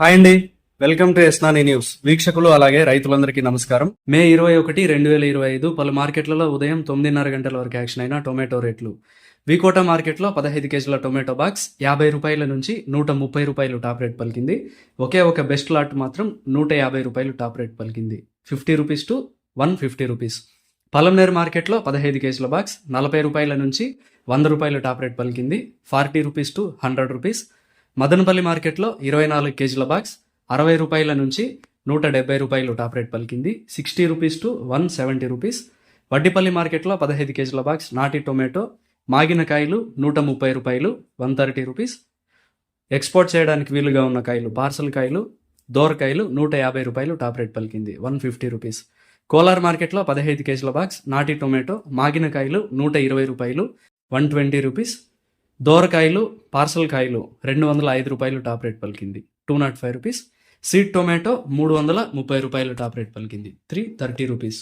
Hi అండి. Welcome to ఎస్నాని news. వీక్షకులు అలాగే రైతులందరికీ నమస్కారం. మే ఇరవై ఒకటి రెండు వేల ఇరవై ఐదు పలు మార్కెట్లలో ఉదయం తొమ్మిదిన్నర గంటల వరకు యాక్షన్ అయిన టొమాటో రేట్లు. వికోట మార్కెట్లో పదహైదు కేజీల టొమాటో బాక్స్ యాభై రూపాయల నుంచి నూట ముప్పై రూపాయలు టాప్ రేట్ పలికింది. ఒకే ఒక బెస్ట్ లాట్ మాత్రం నూట యాభై రూపాయలు టాప్ రేట్ పలికింది. Fifty rupees to one fifty rupees. Palamaner మార్కెట్లో పదహైదు కేజీల బాక్స్ నలభై రూపాయల నుంచి వంద రూపాయలు టాప్ రేట్ పలికింది. Forty rupees to hundred rupees. Madanapalle మార్కెట్లో ఇరవై నాలుగు కేజీల బాక్స్ అరవై రూపాయల నుంచి నూట డెబ్బై రూపాయలు టాప్ రేట్ పలికింది. Sixty rupees to one seventy rupees. Vaddipalli మార్కెట్లో పదహైదు కేజీల బాక్స్ నాటి టొమాటో మాగిన కాయలు నూట ముప్పై రూపాయలు వన్ థర్టీ రూపీస్. ఎక్స్పోర్ట్ చేయడానికి వీలుగా ఉన్న కాయలు పార్సల్ కాయలు దోరకాయలు నూట యాభై రూపాయలు టాప్ రేట్ పలికింది వన్ ఫిఫ్టీ రూపీస్. కోలార్ మార్కెట్లో పదహైదు కేజీల బాక్స్ నాటి టొమాటో మాగిన కాయలు నూట ఇరవై రూపాయలు వన్ ట్వంటీ రూపీస్. దోరకాయలు పార్సల్ కాయలు రెండు వందల ఐదు రూపాయలు టాప్ రేట్ పలికింది. Two nought five rupees. Seed tomato మూడు వందల ముప్పై రూపాయలు టాప్ రేట్ పలికింది. Three thirty rupees.